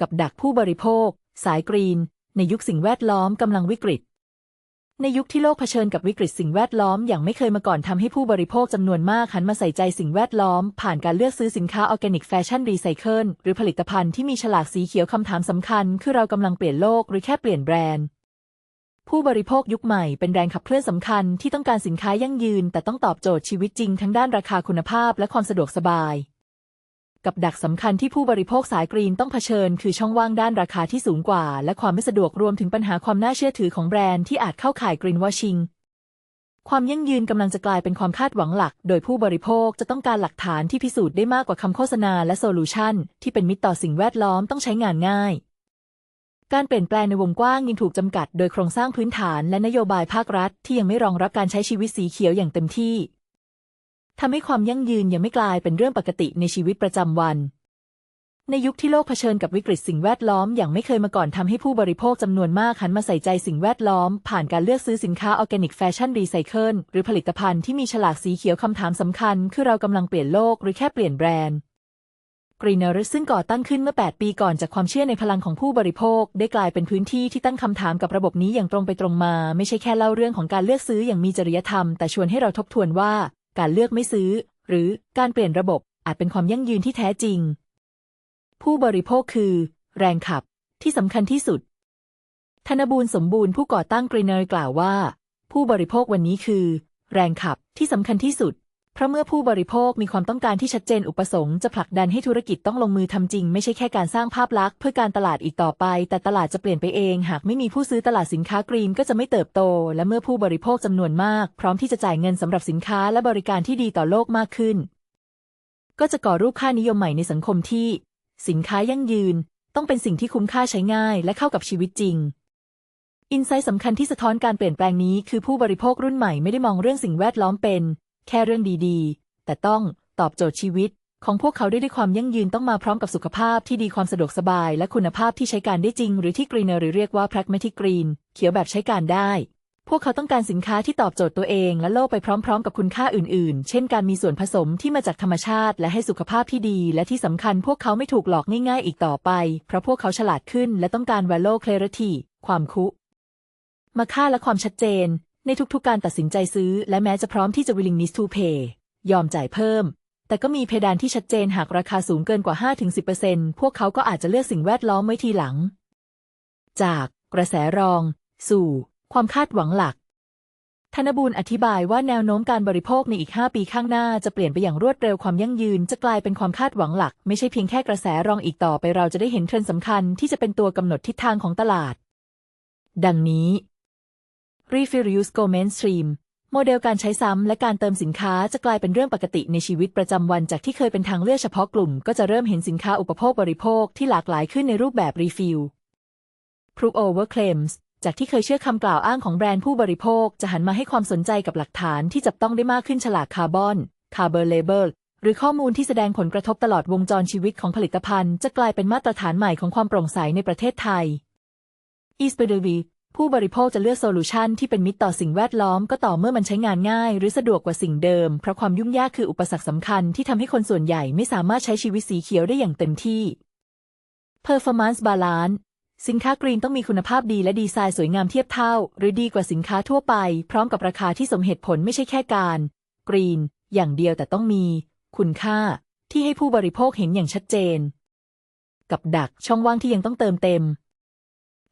กับดักผู้บริโภค สายกรีน ในยุคสิ่งแวดล้อมกำลังวิกฤต ในยุคที่โลกเผชิญกับวิกฤตสิ่งแวดล้อมอย่างไม่เคยมาก่อนทำให้ผู้บริโภคจำนวนมากหันมาใส่ใจสิ่งแวดล้อม ผ่านการเลือกซื้อสินค้าออร์แกนิกแฟชั่นรีไซเคิลหรือผลิตภัณฑ์ที่มีฉลากสีเขียวคำถามสำคัญ คือเรากำลังเปลี่ยนโลกหรือแค่เปลี่ยนแบรนด์ผู้บริโภคยุคใหม่เป็นแรงขับเคลื่อนสำคัญที่ต้องการสินค้ายั่งยืน แต่ต้องตอบโจทย์ชีวิตจริงทั้งด้านราคาคุณภาพและความสะดวกสบาย กับดักสำคัญที่ผู้บริโภคสายกรีนต้องเผชิญ คือช่องว่างด้านราคาที่สูงกว่า และความไม่สะดวกรวมถึงปัญหาความน่าเชื่อถือของแบรนด์ที่อาจเข้าข่ายกรีนวอชิงความยั่งยืนกำลังจะกลายเป็นความคาดหวังหลัก โดยผู้บริโภคจะต้องการหลักฐานที่พิสูจน์ได้มากกว่าคำโฆษณาและโซลูชันที่เป็นมิตรต่อสิ่งแวดล้อมต้องใช้งานง่าย การเปลี่ยนแปลงในวงกว้างยังถูกจำกัด โดยโครงสร้างพื้นฐานและนโยบายภาครัฐ ที่ยังไม่รองรับการใช้ชีวิตสีเขียวอย่างเต็มที่ ทำให้ความยั่งยืนยังไม่กลายเป็นเรื่องปกติในชีวิตประจำวัน ในยุคที่โลกเผชิญกับวิกฤตสิ่งแวดล้อมอย่างไม่เคยมาก่อนทำให้ผู้บริโภคจำนวนมากหันมาใส่ใจสิ่งแวดล้อม ผ่านการเลือกซื้อสินค้าออร์แกนิกแฟชั่นรีไซเคิลหรือผลิตภัณฑ์ที่มีฉลากสีเขียวคำถามสำคัญ คือเรากำลังเปลี่ยนโลกหรือแค่เปลี่ยนแบรนด์กรีเนอร์ซึ่งก่อตั้งขึ้นเมื่อ 8 ปีก่อนจากความเชื่อในพลังของผู้บริโภค ได้กลายเป็นพื้นที่ที่ตั้งคำถามกับระบบนี้อย่างตรงไปตรงมา ไม่ใช่แค่เล่าเรื่องของการเลือกซื้ออย่างมีจริยธรรม แต่ชวนให้เราทบทวนว่า การเลือกไม่ซื้อ หรือการเปลี่ยนระบบอาจเป็นความยั่งยืนที่แท้จริง ผู้บริโภคคือ แรงขับที่สำคัญที่สุด ธนบูรณ์สมบูรณ์ผู้ก่อตั้งกรีเนอร์กล่าวว่า ผู้บริโภควันนี้คือ แรงขับที่สำคัญที่สุด เพราะเมื่อผู้บริโภคมีความต้องการที่ชัดเจนอุปสงค์จะผลักดันให้ธุรกิจต้องลงมือทำจริง ไม่ใช่แค่การสร้างภาพลักษณ์เพื่อการตลาดอีกต่อไป แต่ตลาดจะเปลี่ยนไปเอง หากไม่มีผู้ซื้อตลาดสินค้ากรีนก็จะไม่เติบโต และเมื่อผู้บริโภคจำนวนมาก พร้อมที่จะจ่ายเงินสำหรับสินค้าและบริการที่ดีต่อโลกมากขึ้น ก็จะก่อรูปค่านิยมใหม่ในสังคมที่ สินค้ายั่งยืน ต้องเป็นสิ่งที่คุ้มค่าใช้ง่าย และเข้ากับชีวิตจริงอินไซต์สำคัญที่สะท้อนการเปลี่ยนแปลงนี้คือผู้บริโภครุ่นใหม่ไม่ได้มองเรื่องสิ่งแวดล้อมเป็น แค่เรื่องดีๆ แต่ต้องตอบโจทย์ชีวิต ของพวกเขาด้วยด้วยความยั่งยืนต้องมาพร้อมกับสุขภาพที่ดีความสะดวกสบาย และคุณภาพที่ใช้การได้จริง หรือที่กรีนหรือเรียกว่า pragmatic green เขียวแบบใช้การได้พวกเขาต้องการสินค้าที่ตอบโจทย์ตัวเองและโลกไปพร้อมๆ กับคุณค่าอื่นๆ เช่นการมีส่วนผสมที่มาจากธรรมชาติ และให้สุขภาพที่ดี และที่สำคัญพวกเขาไม่ถูกหลอกง่ายๆ อีกต่อไป เพราะพวกเขาฉลาดขึ้นและต้องการ value clarity ความคุ มาค่าและความชัดเจน ในทุกๆการตัดสินใจซื้อ และแม้จะพร้อมที่จะ willingness to pay ยอมจ่ายเพิ่ม แต่ก็มีเพดานที่ชัดเจนหากราคาสูงเกินกว่า 5-10%พวกเขาก็อาจจะเลือกสิ่งแวดล้อมไว้ทีหลัง จากกระแสรอง สู่ ความคาดหวังหลัก ธนบูรณ์อธิบายว่าแนวโน้มการบริโภคในอีก 5 ปีข้างหน้าจะเปลี่ยนไปอย่างรวดเร็วความยั่งยืนจะกลายเป็นความคาดหวังหลัก ไม่ใช่เพียงแค่กระแสรองอีกต่อไปเราจะได้เห็นเทรนด์สำคัญที่จะเป็นตัวกำหนดทิศทางของตลาด ดังนี้ Refill Reuse Go Mainstream โมเดลการใช้ซ้ำและการเติมสินค้าจะกลายเป็นเรื่องปกติในชีวิตประจำวันจากที่เคยเป็นทางเลือกเฉพาะกลุ่ม ก็จะเริ่มเห็นสินค้าอุปโภคบริโภคที่หลากหลายขึ้นในรูปแบบรีฟิล Proof over Claims จากที่เคยเชื่อคำกล่าวอ้างของแบรนด์ผู้บริโภค จะหันมาให้ความสนใจกับหลักฐานที่จับต้องได้มากขึ้นฉลากคาร์บอนคาร์บอนเลเบลหรือข้อมูลที่แสดงผลกระทบตลอดวงจรชีวิตของผลิตภัณฑ์ จะกลายเป็นมาตรฐานใหม่ของความโปร่งใสในประเทศไทย e s p e d v ผู้บริโภคจะเลือกโซลูชันที่เป็นมิตรต่อสิ่งแวดล้อมก็ต่อเมื่อมันใช้งานง่าย หรือสะดวกกว่าสิ่งเดิม เพราะความยุ่งยากคืออุปสรรคสำคัญที่ทำให้คนส่วนใหญ่ไม่สามารถใช้ชีวิตสีเขียวได้อย่างเต็มที่ Performance Balance สินค้ากรีนต้องมีคุณภาพดีและดีไซน์สวยงามเทียบเท่า หรือดีกว่าสินค้าทั่วไป พร้อมกับราคาที่สมเหตุผลไม่ใช่แค่การ กรีน อย่างเดียวแต่ต้องมี คุณค่า ที่ให้ผู้บริโภคเห็นอย่างชัดเจน กับดักช่องว่างที่ยังต้องเติมเต็ม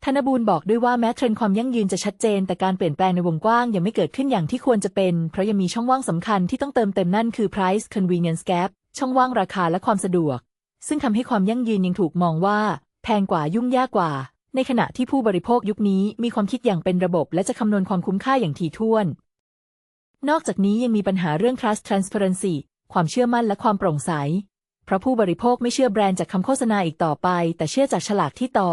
ธนบูรณ์บอกด้วยว่าแม้เทรนด์ความยั่งยืนจะชัดเจน แต่การเปลี่ยนแปลงในวงกว้างยังไม่เกิดขึ้นอย่างที่ควรจะเป็น เพราะยังมีช่องว่างสำคัญที่ต้องเติมเต็มนั่นคือ price convenience gap ช่องว่างราคาและความสะดวก ซึ่งทำให้ความยั่งยืนยังถูกมองว่า แพงกว่ายุ่งยากกว่า ในขณะที่ผู้บริโภคยุคนี้มีความคิดอย่างเป็นระบบ และจะคำนวณความคุ้มค่าอย่างถี่ถ้วน นอกจากนี้ยังมีปัญหาเรื่อง trust transparency ความเชื่อมั่นและความโปร่งใส เพราะผู้บริโภคไม่เชื่อแบรนด์จากคำโฆษณาอีกต่อไป แต่เชื่อจากฉลากที่ต่อ